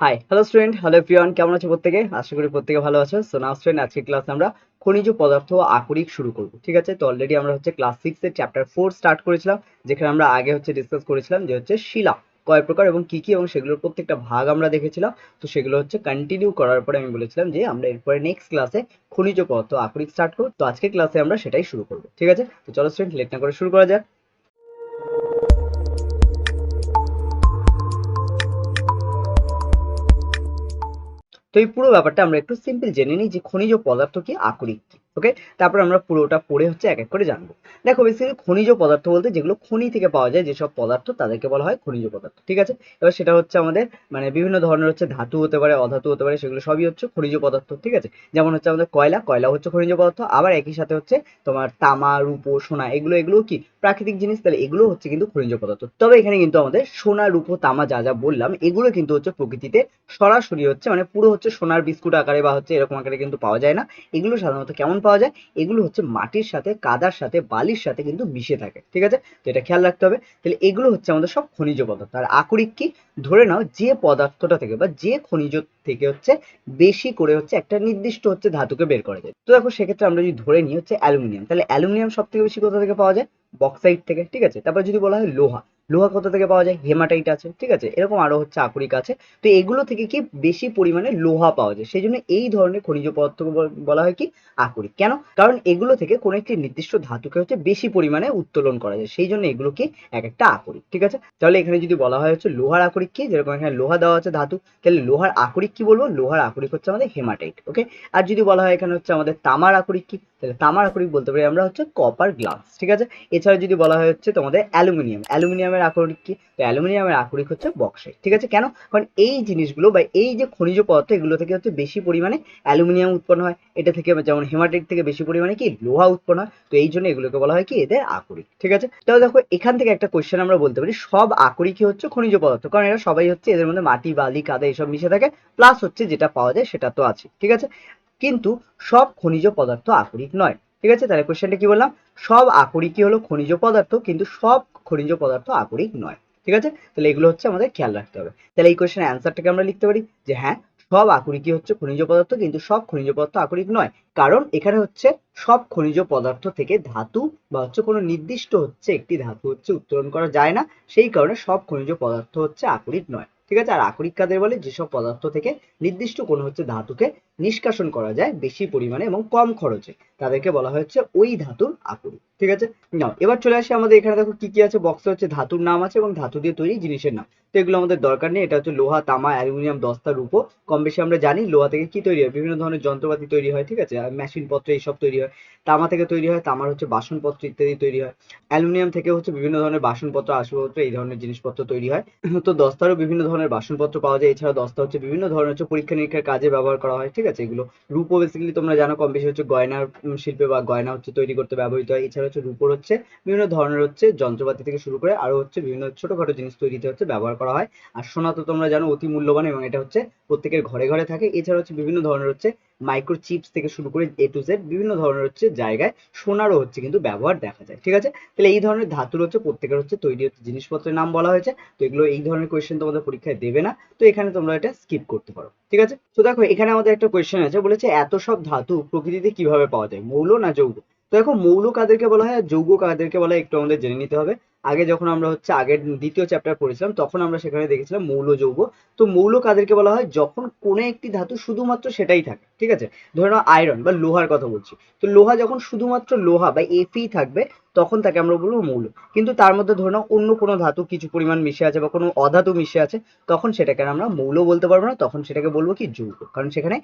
Hi hello student hello everyone কেমন আছো প্রত্যেকে? আশা করি প্রত্যেকে ভালো আছো। সো নাও স্টুডেন্ট আজকে ক্লাসে আমরা খনিজ পদার্থ আকরিক শুরু করব, ঠিক আছে? তো অলরেডি আমরা হচ্ছে ক্লাস সিক্স এর চ্যাপ্টার ফোর স্টার্ট করেছিলাম, যেখানে আমরা আগে হচ্ছে ডিসকাস করেছিলাম যে হচ্ছে শিলা কয় প্রকার এবং কি কি এবং সেগুলোর প্রত্যেকটা ভাগ আমরা দেখেছিলাম। তো সেগুলো হচ্ছে কন্টিনিউ করার পরে আমি বলেছিলাম যে আমরা এরপরে নেক্সট ক্লাসে খনিজ পদার্থ আকরিক স্টার্ট করব। তো আজকে ক্লাসে আমরা সেটাই শুরু করব, ঠিক আছে? তো চলো স্টুডেন্ট লেট না করে শুরু করা যাক। তো এই পুরো ব্যাপারটা আমরা একটু সিম্পল জেনে নিই যে খনিজ পদার্থ কি আকরিক কি ওকে তারপর আমরা পুরোটা পড়ে হচ্ছে এক এক করে জানব। দেখো বেসিক্যালি খনিজ পদার্থ বলতে যেগুলো খনি থেকে পাওয়া যায়, যেসব পদার্থ তাদেরকে বলা হয় খনিজ পদার্থ, ঠিক আছে? এবার সেটা হচ্ছে আমাদের মানে বিভিন্ন ধরনের হচ্ছে ধাতু হতে পারে, অধাতু হতে পারে, সেগুলো সবই হচ্ছে খনিজ পদার্থ, ঠিক আছে? যেমন হচ্ছে আমাদের কয়লা কয়লা হচ্ছে খনিজ পদার্থ, আবার একই সাথে হচ্ছে তোমার তামা, রূপো, সোনা, এগুলো এগুলো কি প্রাকৃতিক জিনিস, তাহলে এগুলো হচ্ছে কিন্তু খনিজ পদার্থ। তবে এখানে কিন্তু আমাদের সোনা, রূপো, তামা যা যা বললাম, এগুলো কিন্তু হচ্ছে প্রকৃতিতে সরাসরি হচ্ছে মানে পুরো হচ্ছে সোনার বিস্কুট আকারে বা হচ্ছে এরকম আকারে কিন্তু পাওয়া যায় না। এগুলো সাধারণত কেমন পাওয়া যায়? এগুলো হচ্ছে মাটির সাথে, কাদার সাথে, বালির সাথে কিন্তু মিশে থাকে, ঠিক আছে? তো এটা খেয়াল রাখতে হবে। তাহলে এগুলো হচ্ছে আমাদের সব খনিজ পদার্থ। আর আকরিক কি? ধরে নাও যে পদার্থটা থেকে বা যে খনিজ থেকে হচ্ছে বেশি করে হচ্ছে একটা নির্দিষ্ট হচ্ছে ধাতুকে বের করা যায়। তো দেখো সেক্ষেত্রে আমরা যদি ধরে নিই হচ্ছে অ্যালুমিনিয়াম, তাহলে অ্যালুমিনিয়াম সব থেকে বেশি কোথা থেকে পাওয়া যায়? বক্সাইট থেকে ঠিক আছে? তারপর যদি বলা হয় লোহা লোহা কোথা থেকে পাওয়া যায়? হেমাটাইট আছে, ঠিক আছে? এরকম আরও হচ্ছে আকরিক আছে। তো এগুলো থেকে কি বেশি পরিমাণে লোহা পাওয়া যায়? সেই জন্য এই ধরনের খনিজ পদার্থকে বল- বলা হয় কি? আকরিক। কেন? কারণ এগুলো থেকে কোনো একটি নির্দিষ্ট ধাতুকে হচ্ছে বেশি পরিমাণে উত্তোলন করা যায়। সেই জন্য এগুলো কি? এক একটা আকরিক, ঠিক আছে? তাহলে এখানে যদি বলা হয় হচ্ছে লোহার আকরিক কি? যেরকম এখানে লোহা দেওয়া আছে ধাতু, তাহলে লোহার আকরিক কি বলব? লোহার আকরিক হচ্ছে আমাদের হেমাটাইট, ওকে? আর যদি বলা হয় এখানে হচ্ছে আমাদের তামার আকরিক কি? তাহলে তামার আকরিক বলতে পারি আমরা হচ্ছে কপার গ্লাস ঠিক আছে? এছাড়া যদি বলা হয় হচ্ছে তোমাদের অ্যালুমিনিয়াম অ্যালুমিনিয়াম অ্যালুমিনিয়ামের আকরিক কি? তো অ্যালুমিনিয়ামের আকরিক হচ্ছে বক্সাইট। ঠিক আছে? কেন? কারণ এই জিনিসগুলো বা এই যে খনিজ পদার্থ, এগুলো থেকে হচ্ছে বেশি পরিমাণে অ্যালুমিনিয়াম উৎপন্ন হয়। এটা থেকে যেমন হেমাটাইট থেকে বেশি পরিমাণে কি? লোহা উৎপন্ন হয়। তো এই জন্য এগুলোকে বলা হয় কি? এদের আকরিক। ঠিক আছে? তাহলে দেখো, এখান থেকে একটা কোশ্চেন আমরা বলতে পারি, সব আকরিকই হচ্ছে খনিজ পদার্থ। কারণ এরা সবাই হচ্ছে এদের মধ্যে মাটি, বালি, কাদা এসব মিশে থাকে। প্লাস হচ্ছে যেটা পাওয়া যায় সেটা তো আছে। ঠিক আছে? কিন্তু সব খনিজ পদার্থ আকরিক নয়। ঠিক আছে? তাহলে কোশ্চেনটা কি বললাম? সব আকরিকই হলো খনিজ পদার্থ, কিন্তু সব খনিজ পদার্থ আকরিক নয়। ঠিক আছে? তাহলে এগুলো হচ্ছে আমাদের খেয়াল রাখতে হবে। তাহলে এই কোশ্চেনের অ্যান্সারটাকে আমরা লিখতে পারি যে হ্যাঁ সব আকরিকই হচ্ছে খনিজ পদার্থ, কিন্তু সব খনিজ পদার্থ আকরিক নয়। কারণ এখানে হচ্ছে সব খনিজ পদার্থ থেকে ধাতু বা হচ্ছে কোনো নির্দিষ্ট হচ্ছে একটি ধাতু হচ্ছে উত্তোলন করা যায় না। সেই কারণে সব খনিজ পদার্থ হচ্ছে আকরিক নয়। ঠিক আছে? আর আকরিক কাদের বলে? যেসব পদার্থ থেকে নির্দিষ্ট কোনো হচ্ছে ধাতুকে নিষ্কাশন করা যায় বেশি পরিমাণে এবং কম খরচে। তাদেরকে বলা হচ্ছে ওই ধাতুর আকরিক। ঠিক আছে? নাও এবার চলে আসি আমাদের এখানে দেখো কি কি আছে বক্সে হচ্ছে ধাতুর নাম আছে এবং ধাতু দিয়ে তৈরি জিনিসের নাম। তো এগুলো আমাদের দরকার নেই এটা হচ্ছে লোহা তামা অ্যালুমিনিয়াম দস্তা রূপো। কম বেশি আমরা জানি লোহা থেকে কি তৈরি হয় বিভিন্ন ধরনের যন্ত্রপাতি তৈরি হয় ঠিক আছে? মেশিন পত্র এইসব তৈরি হয়। তামা থেকে তৈরি হয় তামার হচ্ছে বাসনপত্র ইত্যাদি তৈরি হয়। অ্যালুমিনিয়াম থেকে হচ্ছে বিভিন্ন ধরনের বাসনপত্র আসবাবপত্র এই ধরনের জিনিসপত্র তৈরি হয়। তো দস্তারও বিভিন্ন ধরনের বাসনপত্র পাওয়া যায়। এছাড়া দস্তা হচ্ছে বিভিন্ন ধরনের হচ্ছে পরীক্ষা নিরীক্ষার কাজে ব্যবহার করা হয় ঠিক আছে? এগুলো রূপো বেসিক্যালি তোমরা জানো কম বেশি হচ্ছে গয়নার উম, শিল্পে বা গয়না হচ্ছে তৈরি করতে ব্যবহৃত হয়। এছাড়া হচ্ছে, রূপোর হচ্ছে, বিভিন্ন ধরনের হচ্ছে যন্ত্রপাতি থেকে শুরু করে আরও হচ্ছে বিভিন্ন ছোটখাটো জিনিস তৈরিতে হচ্ছে ব্যবহার করা হয়। আর সোনা তো তোমরা জানো অতি মূল্যবান এবং এটা হচ্ছে প্রত্যেকের ঘরে ঘরে থাকে। এছাড়া হচ্ছে বিভিন্ন ধরনের হচ্ছে মাইক্রো চিপস থেকে শুরু করে এ টু জেড বিভিন্ন ধরনের হচ্ছে জায়গায় সোনারও হচ্ছে কিন্তু ব্যবহার দেখা যায়। ঠিক আছে? তাহলে এই ধরনের ধাতুর হচ্ছে প্রত্যেকের হচ্ছে তৈরি হচ্ছে জিনিসপত্রের নাম বলা হয়েছে। তো এগুলো এই ধরনের কোয়েশ্চেন তোমাদের পরীক্ষায় দেবে না। তো এখানে তোমরা এটা স্কিপ করতে পারো। ঠিক আছে? তো দেখো, এখানে আমাদের একটা কোয়েশ্চেন আছে, বলেছে এত সব ধাতু প্রকৃতিতে কীভাবে পাওয়া যায়? মৌল না যৌগ? দেখো মৌল কাদেরকে বলা হয় যৌগ কাদেরকে বলা হয় একটু আমাদের জেনে নিতে হবে। আগে যখন আমরা হচ্ছে আগের দ্বিতীয় চ্যাপ্টার পড়েছিলাম, তখন আমরা সেখানে দেখেছিলাম মৌল যৌগ। তো মৌল কাদেরকে বলা হয় যখন কোনো একটি ধাতু শুধুমাত্র সেটাই থাকে, ঠিক আছে? ধরে নাও আয়রন বা লোহার কথা বলছি। তো লোহা যখন শুধুমাত্র লোহা বা এফই থাকবে তখন তাকে আমরা বলব মৌল। কিন্তু তার মধ্যে ধরে নাও অন্য কোনো ধাতু কিছু পরিমাণ মিশে আছে বা কোনো অধাতু মিশে আছে, তখন সেটাকে আমরা মৌল বলতে পারব না, তখন সেটাকে বলব কি যৌগ। কারণ সেখানে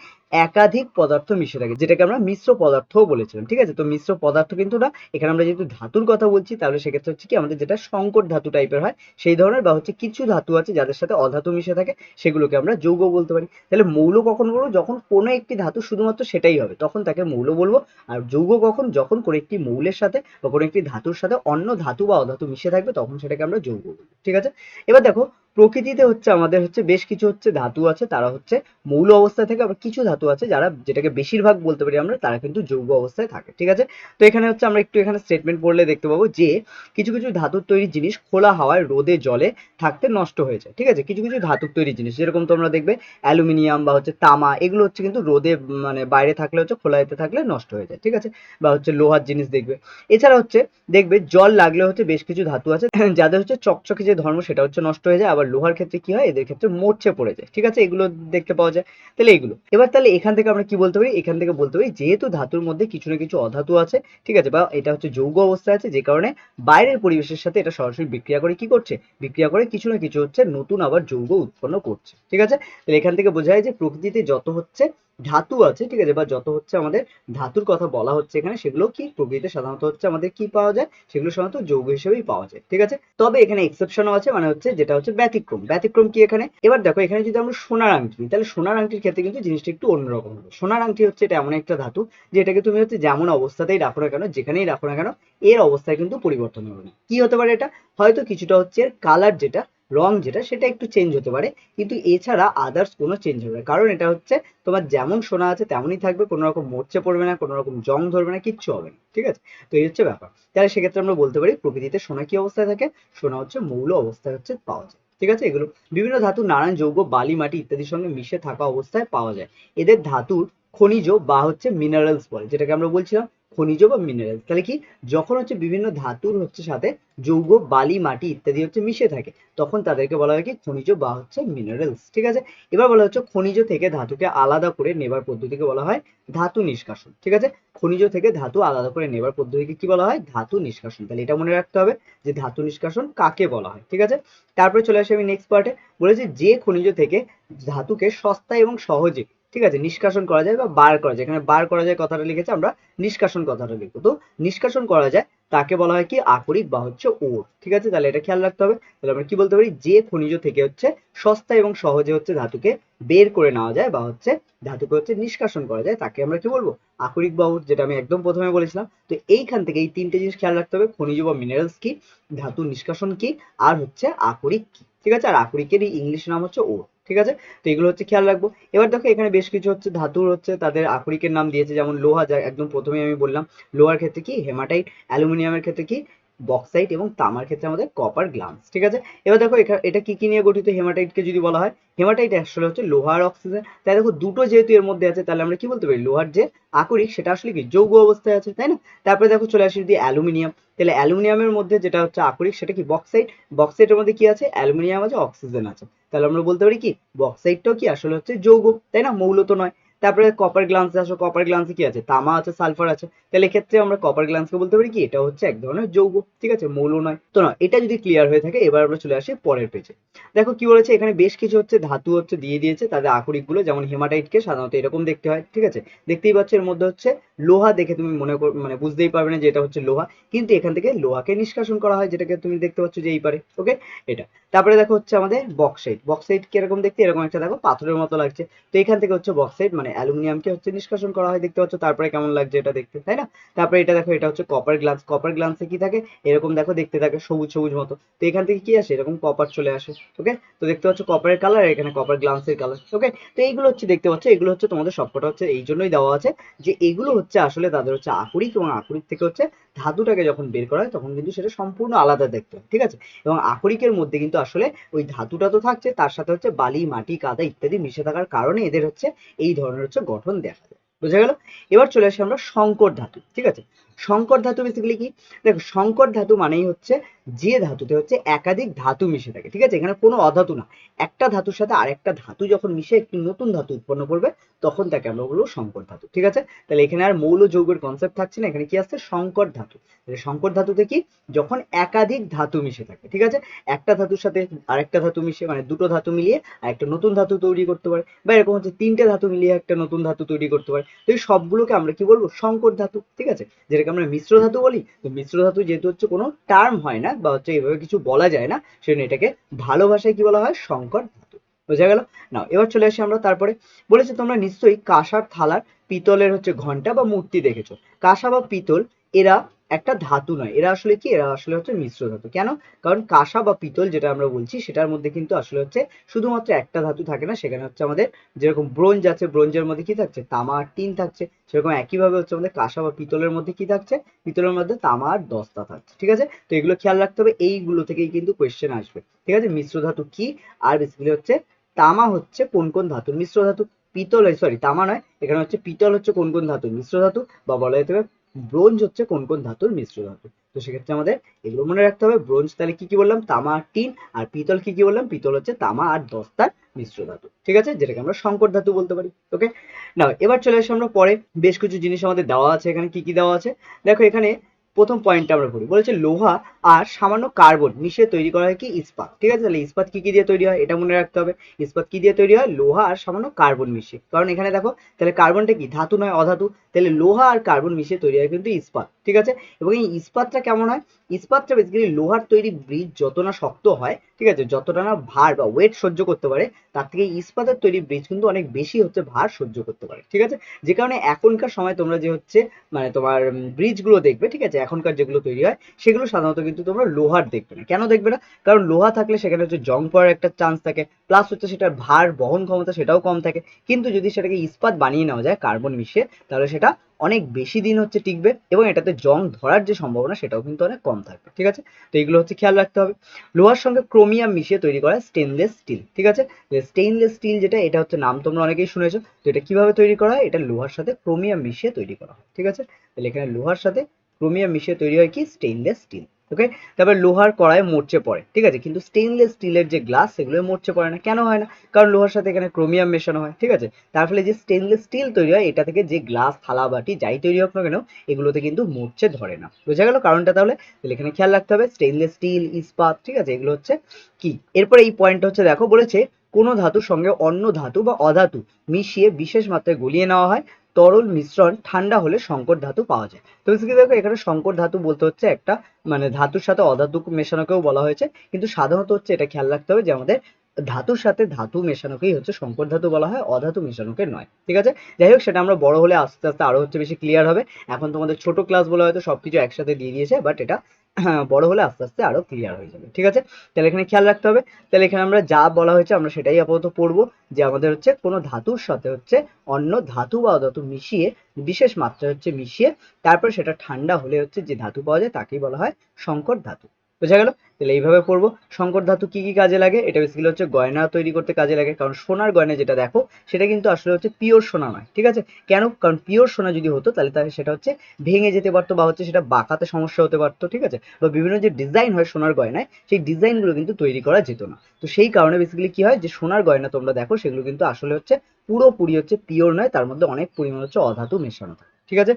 একাধিক পদার্থ মিশে থাকে, যেটাকে আমরা মিশ্র পদার্থও বলেছিলাম, ঠিক আছে? তো মিশ্র পদার্থ কিন্তু না, এখানে আমরা যেহেতু ধাতুর কথা বলছি, তাহলে সেক্ষেত্রে হচ্ছে কি আমাদের যেটা সংকট ধাতু টাইপের হয়, সেই ধরনের বা হচ্ছে কিছু ধাতু আছে যাদের সাথে অধাতু মিশে থাকে, সেগুলোকে আমরা যৌগ বলতে পারি। তাহলে মৌল কখন বলব? যখন কোনো একটি ধাতু শুধুমাত্র সেটাই হবে, তখন তাকে মৌল বলব। আর যৌগ কখন? যখন কোনো একটি মৌলের সাথে বা কোনো একটি ধাতুর সাথে অন্য ধাতু বা অধাতু মিশে থাকবে, তখন সেটাকে আমরা যৌগ বলি। ঠিক আছে? এবার দেখো প্রকৃতিতে হচ্ছে আমাদের হচ্ছে বেশ কিছু হচ্ছে ধাতু আছে, তারা হচ্ছে মৌল অবস্থায় থাকে, আবার কিছু ধাতু আছে যারা যেটাকে বেশিরভাগ বলতে পারি আমরা, তারা কিন্তু যৌগ অবস্থায় থাকে, ঠিক আছে? তো এখানে হচ্ছে আমরা একটু এখানে স্টেটমেন্ট পড়লে দেখতে পাবো যে কিছু কিছু ধাতুর তৈরি জিনিস খোলা হাওয়ায় রোদে জলে থাকতে নষ্ট হয়ে যায় ঠিক আছে? কিছু কিছু ধাতুর তৈরি জিনিস, যেরকম তোমরা দেখবে অ্যালুমিনিয়াম বা হচ্ছে তামা, এগুলো হচ্ছে কিন্তু রোদে মানে বাইরে থাকলে হচ্ছে খোলাতে থাকলে নষ্ট হয়ে যায়, ঠিক আছে? বা হচ্ছে লোহার জিনিস দেখবে। এছাড়া হচ্ছে দেখবে জল লাগলে হচ্ছে বেশ কিছু ধাতু আছে, যাদের হচ্ছে চকচকে যে ধর্ম সেটা হচ্ছে নষ্ট হয়ে যায়, আবার লোহার ক্ষেত্রে কি হয়? এদের ক্ষেত্রে মরছে পড়ে যায়। ঠিক আছে? এগুলো দেখতে পাওয়া যায়। তাহলে এগুলো। এবার তাহলে এখান থেকে আমরা কি বলতে পারি? এখান থেকে বলতে পারি, যেহেতু ধাতুর মধ্যে কিছু না কিছু অধাতু আছে, ঠিক আছে? বা এটা হচ্ছে যৌগ অবস্থায় আছে, যে কারণে বাইরের পরিবেশের সাথে এটা সরাসরি বিক্রিয়া করে কি করছে? বিক্রিয়া করে কিছু না কিছু হচ্ছে নতুন আবার যৌগ উৎপন্ন করছে। ঠিক আছে? তাহলে এখান থেকে বোঝা যায় যে প্রকৃতিতে যত হচ্ছে ধাতু আছে, ঠিক আছে? বা যত হচ্ছে আমাদের ধাতুর কথা বলা হচ্ছে এখানে, সেগুলো কি? প্রকৃতিতে সাধারণত হচ্ছে আমাদের কি পাওয়া যায়? সেগুলো সাধারণত যৌগ হিসেবেই পাওয়া যায়, ঠিক আছে? তবে এখানে এক্সেপশনও আছে মানে হচ্ছে যেটা হচ্ছে ব্যতিক্রম। ব্যতিক্রম কি এখানে? এবার দেখো, এখানে যদি আমরা সোনার আংটি নিই তাহলে সোনার আংটির ক্ষেত্রে কিন্তু জিনিসটা একটু অন্যরকম হবে। সোনার আংটি হচ্ছে এটা এমন একটা ধাতু, যেটাকে তুমি হচ্ছে যেমন অবস্থাতেই রাখো না কেন, যেখানেই রাখো না কেন, এর অবস্থায় কিন্তু পরিবর্তন হবে না। কি হতে পারে এটা? হয়তো কিছুটা হচ্ছে এর কালার যেটা রং যেটা, সেটা একটু চেঞ্জ হতে পারে। কিন্তু এছাড়া আদার্স কোনো চেঞ্জ হবে না। কারণ এটা হচ্ছে তোমার যেমন সোনা আছে, তেমনই থাকবে। কোনো রকম মরচে পড়বে না, কোনো রকম জং ধরবে না, কিচ্ছু হবে না। ঠিক আছে? তো এই হচ্ছে ব্যাপার। তাহলে সেক্ষেত্রে আমরা বলতে পারি, প্রকৃতিতে সোনা কি অবস্থায় থাকে? সোনা হচ্ছে মৌল অবস্থায় হচ্ছে পাওয়া যায়। ঠিক আছে? এগুলো বিভিন্ন ধাতু, নানান যৌগ, বালি, মাটি ইত্যাদির সঙ্গে মিশে থাকা অবস্থায় পাওয়া যায়। এদের ধাতুর খনিজ বা হচ্ছে মিনারেলস বলে, যেটাকে আমরা বলছিলাম খনিজ বা মিনারেল তাহলে কি? যখন হচ্ছে বিভিন্ন ধাতুর হচ্ছে সাথে যৌগ, বালি, মাটি ইত্যাদি হচ্ছে মিশে থাকে, তখন তাদেরকে বলা হয় কি? খনিজ বা হচ্ছে মিনারেলস ঠিক আছে? এবার বলা হচ্ছে খনিজ থেকে ধাতুকে আলাদা করে নেবার পদ্ধতিকে বলা হয় ধাতু নিষ্কাশন। ঠিক আছে? খনিজ থেকে ধাতু আলাদা করে নেবার পদ্ধতিকে কি বলা হয়? ধাতু নিষ্কাশন। তাহলে এটা মনে রাখতে হবে যে ধাতু নিষ্কাশন কাকে বলা হয়? ঠিক আছে? তারপরে চলে আসি আমি নেক্সট পার্টে বলেছি যে খনিজ থেকে ধাতুকে সস্তা এবং সহজে ঠিক আছে? নিষ্কাশন করা যায় বা বার করা যায়। এখানে বার করা যায় কথাটা লিখেছে আমরা, নিষ্কাশন কথাটা লিখব। তো নিষ্কাশন করা যায়, তাকে বলা হয় কি? আকরিক বা হচ্ছে ওর। ঠিক আছে? তাহলে এটা খেয়াল রাখতে হবে। তাহলে আমরা কি বলতে পারি? যে খনিজ থেকে হচ্ছে সস্তা এবং সহজে হচ্ছে ধাতুকে বের করে নেওয়া যায় বা হচ্ছে ধাতুকে হচ্ছে নিষ্কাশন করা যায়। তাকে আমরা কি বলব? আকরিক বা ওর, যেটা আমি একদম প্রথমে বলেছিলাম। তো এইখান থেকে এই তিনটে জিনিস খেয়াল রাখতে হবে। খনিজ বা মিনারেলস কি? ধাতু নিষ্কাশন কি? আর হচ্ছে আকরিক কি? ঠিক আছে? আর আকরিকের ইংলিশ নাম হচ্ছে ওর ঠিক আছে? তো এগুলো হচ্ছে খেয়াল রাখব। এবার দেখো, এখানে বেশ কিছু হচ্ছে ধাতুর হচ্ছে তাদের আকরিকের নাম দিয়েছে। যেমন লোহা, যা একদম প্রথমে আমি বললাম। লোহার ক্ষেত্রে কি? হেমাটাইট, অ্যালুমিনিয়ামের ক্ষেত্রে কি? বক্সাইট এবং তামার ক্ষেত্রে আমাদের কপার গ্লান্স ঠিক আছে? এবার দেখো এটা কি কি নিয়ে গঠিত হেমাটাইটকে যদি বলা হয়? হেমাটাইট আসলে হচ্ছে লোহার অক্সিজেন তাই দেখো দুটো যেহেতু এর মধ্যে আছে, তাহলে আমরা কি বলতে পারি? লোহার যে আকরিক, সেটা আসলে কি? যৌগ অবস্থায় আছে, তাই না? তারপরে দেখো চলে আসি যদি অ্যালুমিনিয়াম, তাহলে অ্যালুমিনিয়ামের মধ্যে যেটা হচ্ছে আকরিক, সেটা কি? বক্সাইট বক্সাইটের মধ্যে কি আছে? অ্যালুমিনিয়াম আছে অক্সিজেন আছে। তাহলে আমরা বলতে পারি কি? বক্সাইটটাও কি আসলে হচ্ছে যৌগ, তাই না? মৌল তো নয়। তারপরে কপার গ্লান্সে আসো কপার গ্লান্সে কি আছে? তামা আছে সালফার আছে। তাহলে এক্ষেত্রে আমরা কপার গ্লান্সকে বলতে পারি কি? এটা হচ্ছে এক ধরনের যৌগ, ঠিক আছে? মৌল নয়। তো না, এটা যদি ক্লিয়ার হয়ে থাকে, এবার আমরা চলে আসি পরের পেজে দেখো কি বলেছে? এখানে বেশ কিছু হচ্ছে ধাতু হচ্ছে দিয়ে দিয়েছে, তাদের আকরিকগুলো, যেমন হেমাটাইটকে সাধারণত এরকম দেখতে হয়, ঠিক আছে? দেখতেই পাচ্ছ এর মধ্যে হচ্ছে লোহা দেখে তুমি মনে মানে বুঝতেই পারবে না যে এটা হচ্ছে লোহা। কিন্তু এখান থেকে লোহাকে নিষ্কাশন করা হয়, যেটাকে তুমি দেখতে পাচ্ছ যে এই পারে ওকে এটা। তারপরে দেখো হচ্ছে আমাদের বক্সাইট বক্সাইট কীরকম দেখতে? এরকম একটা দেখো, পাথরের মতো লাগছে। তো এখান থেকে হচ্ছে বক্সাইট মানে অ্যালুমিনিয়ামকে হচ্ছে নিষ্কাশন করা হয়, দেখতে পাচ্ছ। তারপরে কেমন লাগছে এটা দেখতে, তাই না? তারপরে এটা দেখো, এটা হচ্ছে কপার গ্লাস কপার গ্লাসে কি থাকে? এরকম দেখো, দেখতে থাকে, সবুজ সবুজ মতো। তো এখান থেকে কি আসে? এরকম কপার চলে আসে ওকে তো দেখতে পাচ্ছ কপারের কালার এখানে কপার গ্লাসের কালার ওকে তো এইগুলো হচ্ছে, দেখতে পাচ্ছ, এগুলো হচ্ছে তোমাদের সবকটা হচ্ছে এই জন্যই দেওয়া আছে যে এগুলো হচ্ছে আসলে তাদের হচ্ছে আকরিক এবং আকরিক থেকে হচ্ছে ধাতুটাকে যখন বের করা হয়, তখন কিন্তু সেটা সম্পূর্ণ আলাদা দেখতে হয়, ঠিক আছে? এবং আকরিকের মধ্যে কিন্তু আসলে ওই ধাতুটা তো থাকছে, তার সাথে হচ্ছে বালি, মাটি, কাদা ইত্যাদি মিশে থাকার কারণে এদের হচ্ছে এই ধরনের হচ্ছে গঠন দেখা যায়, বোঝা গেল? এবার চলে আসি আমরা সংকর ধাতু, ঠিক আছে? সংকর ধাতু বেসিক্যালি কি? দেখো সংকর ধাতু মানেই হচ্ছে যে ধাতুতে হচ্ছে একাধিক ধাতু মিশে থাকে, ঠিক আছে? এখানে কোনো অধাতু না। একটা ধাতুর সাথে আরেকটা ধাতু যখন মিশে, একটি নতুন ধাতু উৎপন্ন করবে, তখন তাকে আমরা বলব সংকর ধাতু, ঠিক আছে? তাহলে এখানে আর মৌল যৌগের কনসেপ্ট থাকছে না, এখানে কি আসছে? সংকর ধাতু। তাহলে সংকর ধাতুতে কি? যখন একাধিক ধাতু মিশে থাকে, ঠিক আছে? একটা ধাতুর সাথে আরেকটা ধাতু মিশে মানে দুটো ধাতু মিলিয়ে আরেকটা নতুন ধাতু তৈরি করতে পারে, বা এরকম হচ্ছে তিনটে ধাতু মিলিয়ে একটা নতুন ধাতু তৈরি করতে পারে। তো এই সবগুলোকে আমরা কি বলব? সংকর ধাতু, ঠিক আছে? যেটাকে আমরা মিশ্র ধাতু বলি। তো মিশ্র ধাতু যেহেতু হচ্ছে কোনো টার্ম হয় না বা হচ্ছে এভাবে কিছু বলা যায় না, সেজন্য এটাকে ভালো ভাষায় কি বলা হয়? সংকর ধাতু। বোঝা গেল? না এবার চলে আসি আমরা তারপরে। বলেছে তোমরা নিশ্চয়ই কাঁসার থালার পিতলের হচ্ছে ঘণ্টা বা মূর্তি দেখেছ। কাঁসা বা পিতল এরা একটা ধাতু নয়। এরা আসলে কি? এরা আসলে হচ্ছে মিশ্র ধাতু। কেন? কারণ কাঁসা বা পিতল যেটা আমরা বলছি, সেটার মধ্যে কিন্তু আসলে হচ্ছে শুধুমাত্র একটা ধাতু থাকে না, সেখানে হচ্ছে আমাদের যেরকম ব্রোঞ্জ আছে, ব্রোঞ্জের মধ্যে কি থাকছে? তামা টিন থাকছে। সেরকম একইভাবে হচ্ছে আমাদের কাঁসা বা পিতলের মধ্যে কি থাকছে? পিতলের মধ্যে তামা আর দস্তা থাকছে। ঠিক আছে? তো এগুলো খেয়াল রাখতে হবে। এইগুলো থেকেই কিন্তু কোয়েশ্চেন আসবে। ঠিক আছে? মিশ্র ধাতু কি? আর বেসিক্যালি হচ্ছে তামা হচ্ছে কোন কোন ধাতুর? মিশ্র ধাতু পিতল সরি তামা নয়। এখানে হচ্ছে পিতল হচ্ছে কোন কোন ধাতুর? মিশ্র ধাতু বা বলা যেতে পারে ব্রোঞ্জ হচ্ছে কোন কোন ধাতুর মিশ্র ধাতু তো সেক্ষেত্রে আমাদের এগুলো মনে রাখতে হবে, ব্রোঞ্জ তাহলে কি কি বললাম? তামা আর টিন আর পিতল কি কি বললাম? পিতল হচ্ছে তামা আর দস্তার মিশ্র ধাতু, ঠিক আছে? যেটাকে আমরা সংকর ধাতু বলতে পারি ওকে না এবার চলে আসি আমরা পরে। বেশ কিছু জিনিস আমাদের দেওয়া আছে, এখানে কি কি দেওয়া আছে? দেখো এখানে প্রথম পয়েন্টটা আমরা পড়ি। বলেছে লোহা আর সামান্য কার্বন মিশিয়ে তৈরি করা হয় কি? ইস্পাত। ঠিক আছে? তাহলে ইস্পাত কি কি দিয়ে তৈরি হয়? এটা মনে রাখতে হবে। ইস্পাত কি দিয়ে তৈরি হয়? লোহা আর সামান্য কার্বন মিশিয়ে। কারণ এখানে দেখো, তাহলে কার্বনটা কি? ধাতু নয়, অধাতু। তাহলে লোহা আর কার্বন মিশিয়ে তৈরি হয় কিন্তু ইস্পাত। ঠিক আছে? এবং এই ইস্পাতটা কেমন হয়? ইস্পাতটা বেসিক্যালি লোহার তৈরি ব্রিজ যত না শক্ত হয়, ঠিক আছে? যতটা না ভার বা ওয়েট সহ্য করতে পারে, তার থেকে ইস্পাতের তৈরি ব্রিজ কিন্তু অনেক বেশি হচ্ছে ভার সহ্য করতে পারে। ঠিক আছে? যে কারণে এখনকার সময় তোমরা যে হচ্ছে মানে তোমার ব্রিজগুলো দেখবে, ঠিক আছে? এখনকার যেগুলো তৈরি হয়, সেগুলো সাধারণত কিন্তু তোমরা লোহার দেখবে না। কেন দেখবে না? কারণ লোহা থাকলে সেখানে হচ্ছে জং পড়ার একটা চান্স থাকে প্লাস হচ্ছে সেটার ভার, বহন ক্ষমতা সেটাও কম থাকে। কিন্তু যদি সেটাকে ইস্পাত বানিয়ে নেওয়া যায় কার্বন মিশিয়ে, তাহলে সেটা অনেক বেশি দিন হচ্ছে টিকবে এবং এটাতে জং ধরার যে সম্ভাবনা সেটাও কিন্তু অনেক কম থাকবে, ঠিক আছে? তো এগুলো হচ্ছে খেয়াল রাখতে হবে। লোহার সঙ্গে ক্রোমিয়াম মিশিয়ে তৈরি করা স্টেনলেস স্টিল ঠিক আছে? স্টেইনলেস স্টিল যেটা, এটা হচ্ছে নাম তোমরা অনেকেই শুনেছো। তো এটা কীভাবে তৈরি করা হয়? এটা লোহার সাথে ক্রোমিয়াম মিশিয়ে তৈরি করা হয়, ঠিক আছে? তাহলে এখানে লোহার সাথে ক্রোমিয়াম মিশিয়ে তৈরি হয় কি? স্টেইনলেস স্টিল ওকে তারপর লোহার কড়াই মরচে পড়ে, ঠিক আছে? কিন্তু স্টেইনলেস স্টিলের যে গ্লাস সেগুলো মরচে পড়ে না। কেন হয় না? কারণ লোহার সাথে এখানে ক্রোমিয়াম মেশানো হয়, ঠিক আছে? তার ফলে যে স্টেইনলেস স্টিল তৈরি হয়, এটা থেকে যে গ্লাস থালা, বাটি, যাই তৈরি হোক না কেন, এগুলোতে কিন্তু মরচে ধরে না। বোঝা গেল কারণটা তাহলে? তাহলে এখানে খেয়াল রাখতে হবে স্টেইনলেস স্টিল ইস্পাত, ঠিক আছে? এগুলো হচ্ছে কি? এরপরে এই পয়েন্ট হচ্ছে, দেখো, বলেছে, কোনো ধাতুর সঙ্গে অন্য ধাতু বা অধাতু মিশিয়ে বিশেষ মাত্রায় গলিয়ে নেওয়া হয়। তরল মিশ্রণ ঠান্ডা হলে সংকর ধাতু পাওয়া যায়। তো বেসিক্যালি দেখো, এখানে সংকর ধাতু বলতে হচ্ছে একটা মানে ধাতুর সাথে অধাতু মেশানোকেও বলা হয়েছে, কিন্তু সাধারণত হচ্ছে এটা খেয়াল রাখতে হবে যে আমাদের ধাতুর সাথে ধাতু মেশানোকেই হচ্ছে সংকর ধাতু বলা হয়, অধাতু মেশানোকে নয়। ঠিক আছে? যাই হোক, সেটা আমরা বড় হলে আস্তে আস্তে আরও হচ্ছে বেশি ক্লিয়ার হবে। এখন তোমাদের ছোট ক্লাস বলে হয়তো সবকিছু একসাথে দিয়ে দিয়েছে বাট এটা বড় হলে আস্তে আস্তে আরও ক্লিয়ার হয়ে যাবে, ঠিক আছে? তাহলে এখানে খেয়াল রাখতে হবে। তাহলে এখানে আমরা যা বলা হয়েছে আমরা সেটাই আপাতত পড়ব, যে আমাদের হচ্ছে কোনো ধাতুর সাথে হচ্ছে অন্য ধাতু বা অধাতু মিশিয়ে, বিশেষ মাত্রায় হচ্ছে মিশিয়ে, তারপর সেটা ঠান্ডা হলে হচ্ছে যে ধাতু পাওয়া যায় তাকেই বলা হয় সংকর ধাতু। বোঝা গেল? তাহলে এইভাবে পড়ব। সংকর ধাতু কি কি কাজে লাগে? এটা বেসিক্যালি হচ্ছে গয়না তৈরি করতে কাজে লাগে। কারণ সোনার গয়না যেটা দেখো, সেটা কিন্তু আসলে হচ্ছে পিওর সোনা নয়, ঠিক আছে? কেন? কারণ পিওর সোনা যদি হতো, তাহলে তাহলে সেটা হচ্ছে ভেঙে যেতে পারতো বা হচ্ছে সেটা বাঁকাতে সমস্যা হতে পারতো, ঠিক আছে? বা বিভিন্ন যে ডিজাইন হয় সোনার গয়নায়, সেই ডিজাইনগুলো কিন্তু তৈরি করা যেত না। তো সেই কারণে বেসিক্যালি কি হয়? যে সোনার গয়না তোমরা দেখো, সেগুলো কিন্তু আসলে হচ্ছে পুরোপুরি হচ্ছে পিওর নয়, তার মধ্যে অনেক পরিমাণ হচ্ছে অধাতু মেশানো থাকে। ঠিক আছে?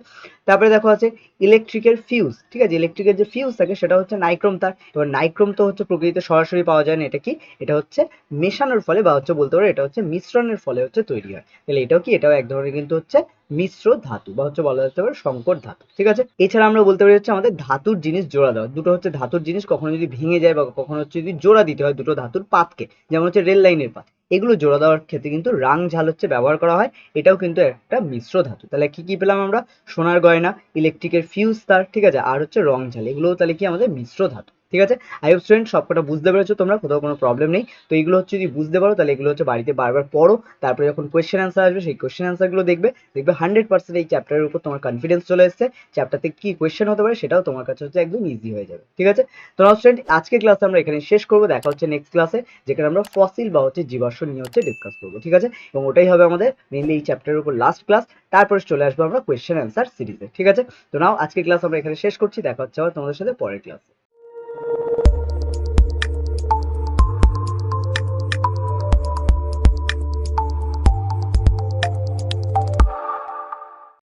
তারপরে দেখো আছে ইলেকট্রিকের ফিউজ ঠিক আছে? ইলেকট্রিকের যে ফিউজ থাকে সেটা হচ্ছে নাইক্রোম তার। এবার নাইক্রোম তো হচ্ছে প্রকৃতিতে সরাসরি পাওয়া যায় না, এটা কি? এটা হচ্ছে মেশানোর ফলে বা হচ্ছে বলতে পারো এটা হচ্ছে মিশ্রণের ফলে হচ্ছে তৈরি হয়। তাহলে এটাও কি? এটাও এক ধরনের কিন্তু হচ্ছে মিশ্র ধাতু বা হচ্ছে বলা যেতে পারে সংকর ধাতু, ঠিক আছে? এছাড়া আমরা বলতে পারি হচ্ছে আমাদের ধাতুর জিনিস জোড়া দেওয়া। দুটো হচ্ছে ধাতুর জিনিস কখনো যদি ভেঙে যায় বা কখনো হচ্ছে যদি জোড়া দিতে হয় দুটো ধাতুর পাতকে, যেমন হচ্ছে রেল লাইনের পাত। এগুলো জোড়া দেওয়ার ক্ষেত্রে কিন্তু রাং ঝাল হচ্ছে ব্যবহার করা হয়, এটাও কিন্তু একটা মিশ্র ধাতু। তাহলে কি কি পেলাম আমরা? সোনার গয়না ইলেকট্রিকের ফিউজ তার, ঠিক আছে? আর হচ্ছে রং ঝাল, এগুলোও তাহলে কি আমাদের মিশ্র ধাতু। ঠিক আছে? আই হোপ স্টুডেন্ট সবকটা বুঝতে পেরেছ তোমরা, কোথাও কোনো প্রবলেম নেই। তো এগুলো হচ্ছে যদি বুঝতে পারো, তাহলে এগুলো হচ্ছে বাড়িতে বারবার পড়ো। তারপরে যখন কোয়েশ্চেন অ্যান্সার আসবে, সেই কোয়েশ্চেন অ্যান্সারগুলো দেখবে। দেখবে হান্ড্রেড পার্সেন্ট এই চ্যাপ্টারের উপর তোমার কনফিডেন্স চলে এসছে। চ্যাপ্টারতে কি কোয়েশ্চেন হতে পারে, সেটাও তোমার কাছে হচ্ছে একদম ইজি হয়ে যাবে। ঠিক আছে? তো স্টুডেন্ট আজকে ক্লাস আমরা এখানে শেষ করব। দেখা হচ্ছে নেক্সট ক্লাসে যেখানে আমরা ফসিল বা হচ্ছে জীবাশ্ম নিয়ে হচ্ছে ডিসকাস করব। ঠিক আছে? এবং ওটাই হবে আমাদের মেনলি এই চ্যাপ্টারের উপর লাস্ট ক্লাস তারপরে চলে আসব আমরা কোয়েশ্চেন অ্যান্সার সিরিজে ঠিক আছে? তো নাও আজকে ক্লাস আমরা এখানে শেষ করছি। দেখা হচ্ছে আবার তোমাদের সাথে পরের ক্লাসে